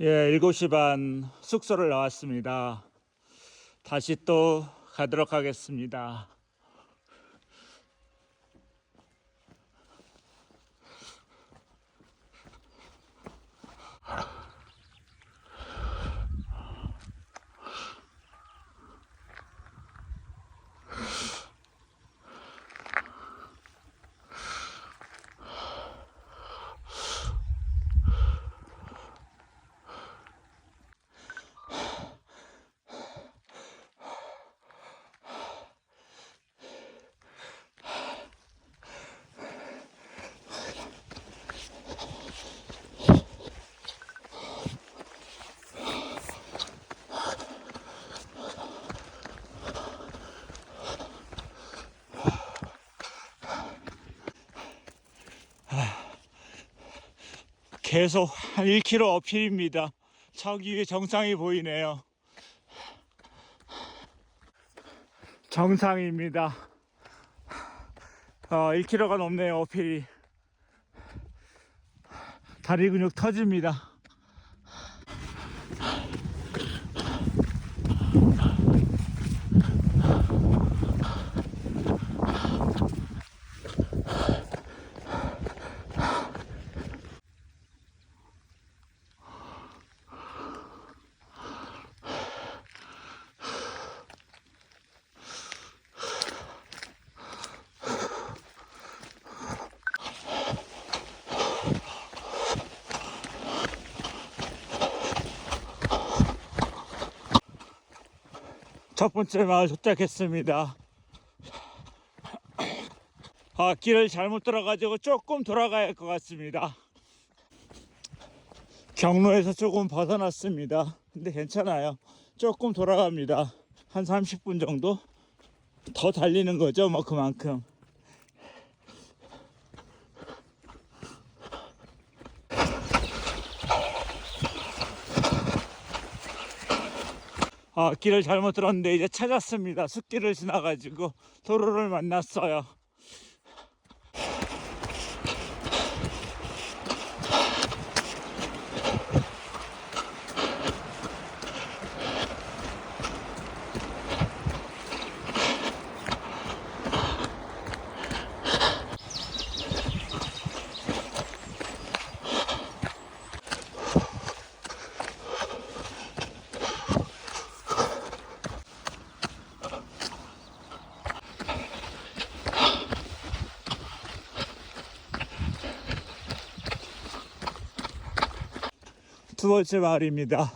예, 7시 반 숙소를 나왔습니다. 다시 또 가도록 하겠습니다. 계속 한 1km 어필입니다. 저기 위에 정상이 보이네요. 정상입니다. 어, 1km가 넘네요, 어필이. 다리 근육 터집니다. 첫 번째 마을 도착했습니다. 아, 길을 잘못 들어가지고 조금 돌아가야 할 것 같습니다. 경로에서 조금 벗어났습니다. 근데 괜찮아요. 조금 돌아갑니다. 한 30분 정도 더 달리는 거죠, 뭐 그만큼. 아, 길을 잘못 들었는데 이제 찾았습니다. 숲길을 지나가지고 도로를 만났어요. 두 번째 마을입니다.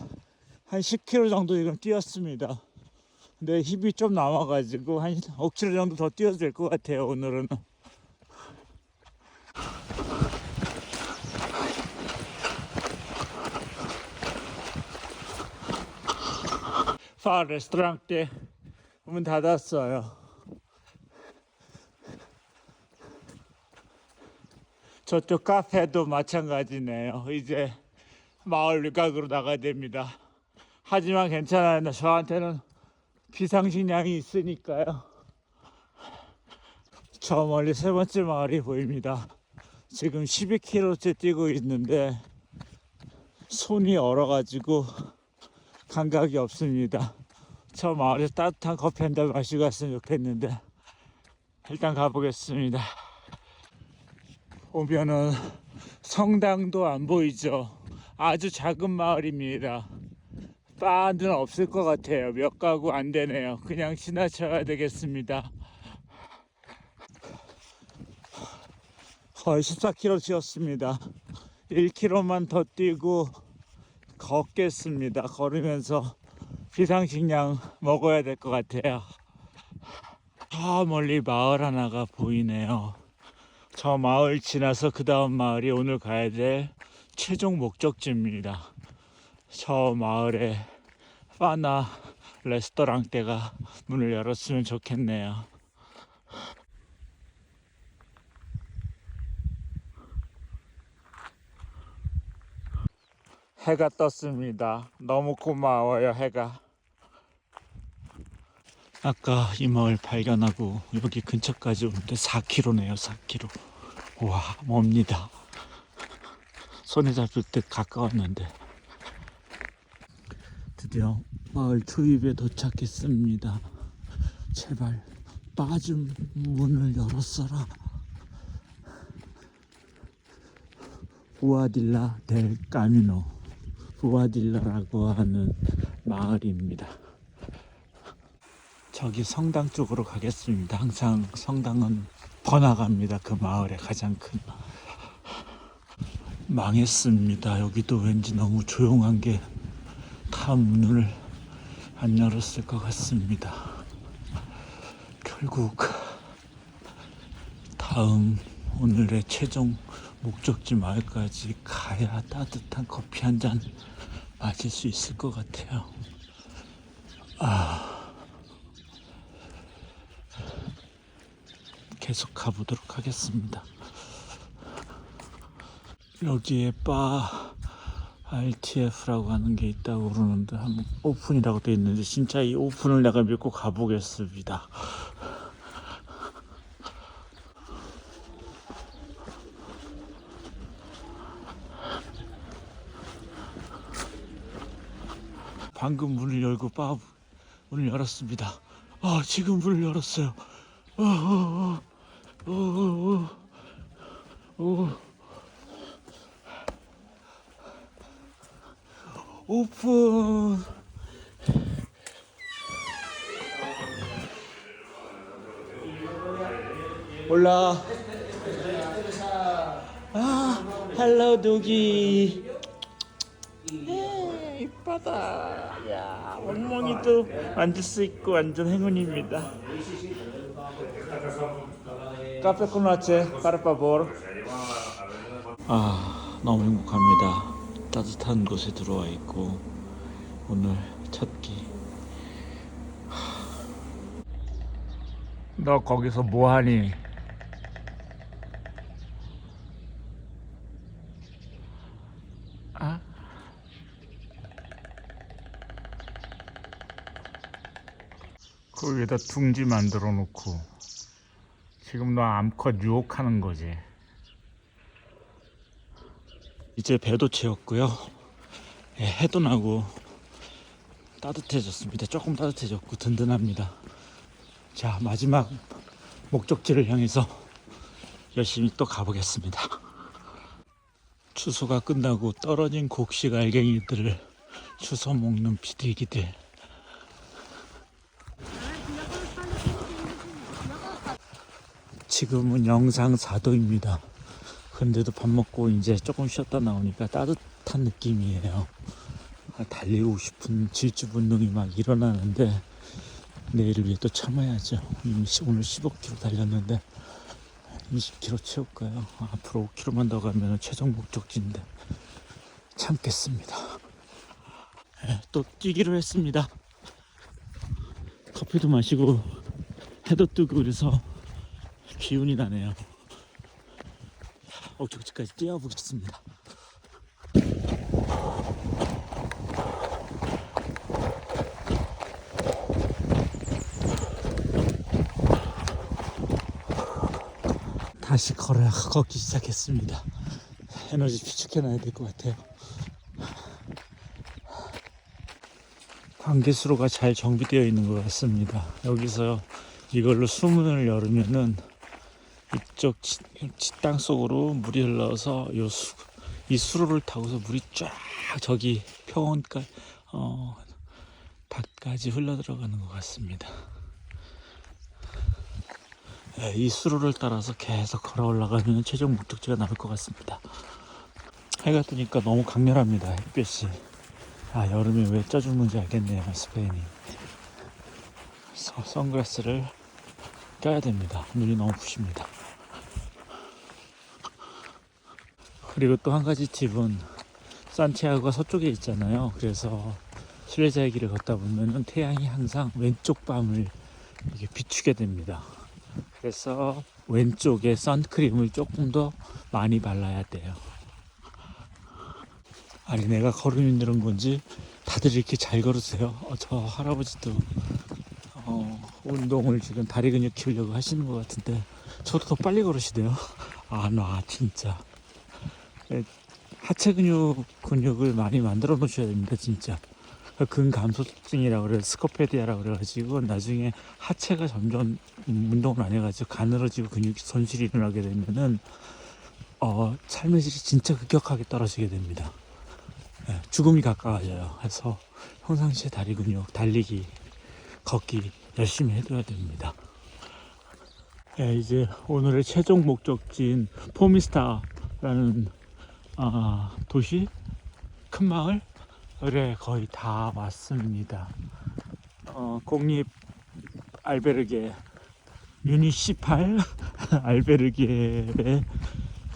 한 10km 정도 지금 뛰었습니다. 근데 힘이 좀 남아가지고 한 5km 정도 더 뛰어도 될 것 같아요, 오늘은. 파 레스토랑 때문 닫았어요. 저쪽 카페도 마찬가지네요. 이제 마을 외곽으로 나가야 됩니다. 하지만 괜찮아요. 저한테는 비상식량이 있으니까요. 저 멀리 세 번째 마을이 보입니다. 지금 12km째 뛰고 있는데 손이 얼어가지고 감각이 없습니다. 저 마을에서 따뜻한 커피 한 잔 마시고 갔으면 좋겠는데 일단 가보겠습니다. 오면은 성당도 안 보이죠. 아주 작은 마을입니다. 바는 없을 것 같아요. 몇 가구 안 되네요. 그냥 지나쳐야 되겠습니다. 거의 14km 뛰었습니다. 1km만 더 뛰고 걷겠습니다. 걸으면서 비상식량 먹어야 될 것 같아요. 저 멀리 마을 하나가 보이네요. 저 마을 지나서 그 다음 마을이 오늘 가야 될 최종 목적지입니다. 저 마을에 파나 레스토랑 때가 문을 열었으면 좋겠네요. 해가 떴습니다. 너무 고마워요, 해가. 아까 이 마을 발견하고 여기 근처까지 오는데 4km네요, 4km. 와, 멉니다. 손에 잡힐 듯 가까웠는데 드디어 마을 초입에 도착했습니다. 제발 빠짐 문을 열었어라. 부아딜라 델 까미노 부아딜라라고 하는 마을입니다. 저기 성당 쪽으로 가겠습니다. 항상 성당은 번화가입니다. 그 마을의 가장 큰 망했습니다. 여기도 왠지 너무 조용한 게 다 문을 안 열었을 것 같습니다. 결국 다음 오늘의 최종 목적지 마을까지 가야 따뜻한 커피 한 잔 마실 수 있을 것 같아요. 아, 계속 가보도록 하겠습니다. 여기에 바 RTF라고 하는 게 있다고 그러는데 한번 오픈이라고 돼 있는데 진짜 이 오픈을 내가 믿고 가보겠습니다. 방금 문을 열고 바 문을 열었습니다. 아 지금 문을 열었어요. 어, 어, 어, 어, 어, 어. 오픈. 올라. 아, 헬로 도기. 에, 이쁘다. 야, 멍멍이도 앉을 수 있고 완전 행운입니다. 카페 코나체, 파르파보르. 아, 너무 행복합니다. 따뜻한 곳에 들어와 있고 오늘 첫 끼. 너 거기서 뭐 하니? 아? 그 위에다 둥지 만들어 놓고 지금 너 암컷 유혹하는 거지. 이제 배도 채웠고요. 예, 해도 나고 따뜻해졌습니다. 조금 따뜻해졌고 든든합니다. 자 마지막 목적지를 향해서 열심히 또 가보겠습니다. 추수가 끝나고 떨어진 곡식 알갱이들을 주워 먹는 비둘기들. 지금은 영상 4도입니다. 근데도 밥 먹고 이제 조금 쉬었다 나오니까 따뜻한 느낌이에요. 아, 달리고 싶은 질주 본능이 막 일어나는데 내일을 위해 또 참아야죠. 시- 오늘 15km 달렸는데 20km 채울까요? 아, 앞으로 5km만 더 가면 최종 목적지인데 참겠습니다. 예, 또 뛰기로 했습니다. 커피도 마시고 해도 뜨고 그래서 기운이 나네요. 목적지까지 뛰어보겠습니다. 다시 걸어 걷기 시작했습니다. 에너지 비축해놔야 될 것 같아요. 관계수로가 잘 정비되어 있는 것 같습니다. 여기서 이걸로 수문을 열으면은 이쪽 땅 속으로 물이 흘러서 요 수, 이 수로를 타고서 물이 쫙 저기 평원까 어 밭까지 흘러 들어가는 것 같습니다. 예, 이 수로를 따라서 계속 걸어 올라가면 최종 목적지가 나올 것 같습니다. 해가 뜨니까 너무 강렬합니다. 햇볕이. 아 여름에 왜 쪄죽는지 알겠네요. 스페인이. 서, 선글라스를 껴야 됩니다. 눈이 너무 부십니다. 그리고 또 한 가지 팁은 산티아고가 서쪽에 있잖아요. 그래서 순례자의 길을 걷다 보면은 태양이 항상 왼쪽 밤을 이게 비추게 됩니다. 그래서 왼쪽에 선크림을 조금 더 많이 발라야 돼요. 아니 내가 걸음이 늘은 건지 다들 이렇게 잘 걸으세요. 어, 저 할아버지도 어, 운동을 지금 다리 근육 키우려고 하시는 것 같은데 저도 더 빨리 걸으시대요. 아, 나 진짜 예, 하체 근육 근육을 많이 만들어 놓으셔야 됩니다, 진짜. 근감소증이라고 그래 스코페디아라고 그래가지고 나중에 하체가 점점 음, 운동을 안 해가지고 가늘어지고 근육 손실이 일어나게 되면은 어, 삶의 질이 진짜 급격하게 떨어지게 됩니다. 예, 죽음이 가까워져요. 그래서 평상시에 다리 근육, 달리기, 걷기 열심히 해둬야 됩니다. 예, 이제 오늘의 최종 목적지인 포미스타라는 아, 도시 큰 마을에 거의 다 왔습니다. 어, 공립 알베르게 유니시팔 알베르게에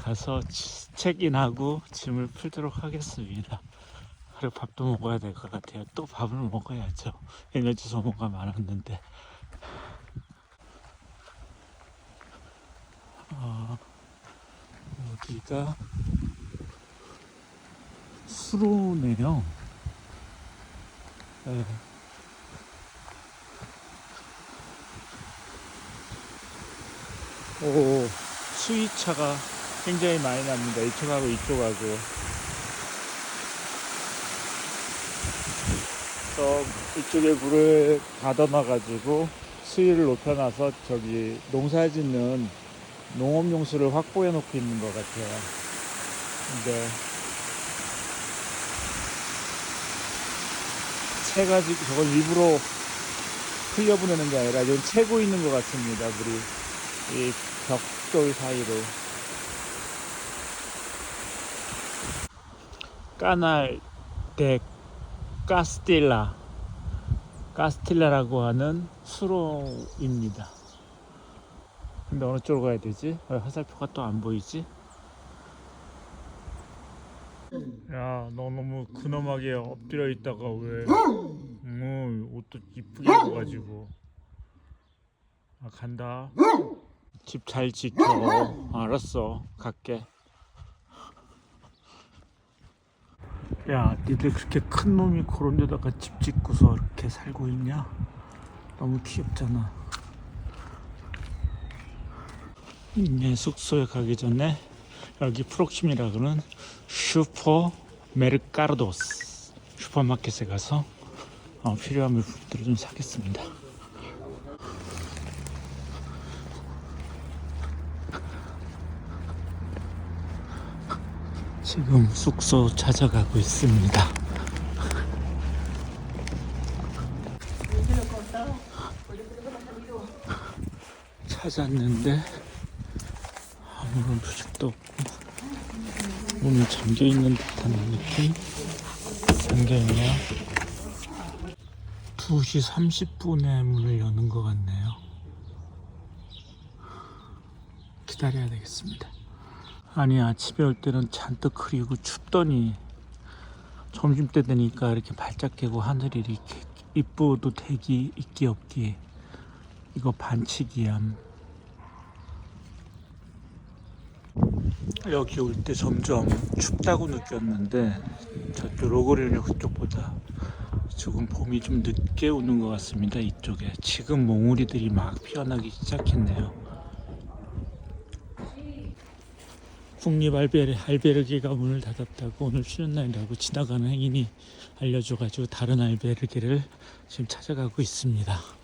가서 치- 체크인하고 짐을 풀도록 하겠습니다. 그리고 밥도 먹어야 될 것 같아요. 또 밥을 먹어야죠. 에너지 소모가 많았는데. 어, 여기가 수로네요. 네. 오, 수위차가 굉장히 많이 납니다. 이쪽하고 이쪽하고. 저 이쪽에 물을 가둬놔가지고 수위를 높여놔서 저기 농사 짓는 농업용수를 확보해 놓고 있는 것 같아요. 근데 채가 지금 저걸 일부러 흘려보내는 게 아니라 좀 채고 있는 것 같습니다. 물이 이 벽돌 사이로. 까날 데 까스틸라 까스틸라라고 하는 수로입니다. 근데 어느 쪽으로 가야 되지? 왜 화살표가 또 안 보이지? 야, 너 너무 근엄하게 엎드려 있다가 왜? 음, 옷도 이쁘게 입어가지고. 아, 간다. 집 잘 지켜. 알았어. 갈게. 야, 니들 그렇게 큰 놈이 그런 데다가 집 짓고서 이렇게 살고 있냐? 너무 귀엽잖아. 네, 숙소에 가기 전에 여기 프록심이라고는 슈퍼 메르카르도스 슈퍼마켓에 가서 어, 필요한 물품들을 좀 사겠습니다. 지금 숙소 찾아가고 있습니다. 찾았는데 아무런 표식도 없고 문이 잠겨 있는 듯한 느낌? 잠겨 있네요. 2시 30분에 문을 여는 것 같네요. 기다려야 되겠습니다. 아니 아침에 올 때는 잔뜩 흐리고 춥더니 점심 때 되니까 이렇게 발짝 깨고 하늘이 이렇게 이쁘도 대기 있기 없기 이거 반칙이야. 여기 올 때 점점 춥다고 느꼈는데 저쪽 로고리뉴 그쪽보다 조금 봄이 좀 늦게 오는 것 같습니다. 이쪽에 지금 몽우리들이 막 피어나기 시작했네요. 국립 알베르, 알베르게가 문을 닫았다고 오늘 쉬는 날이라고 지나가는 행인이 알려줘가지고 다른 알베르게를 지금 찾아가고 있습니다.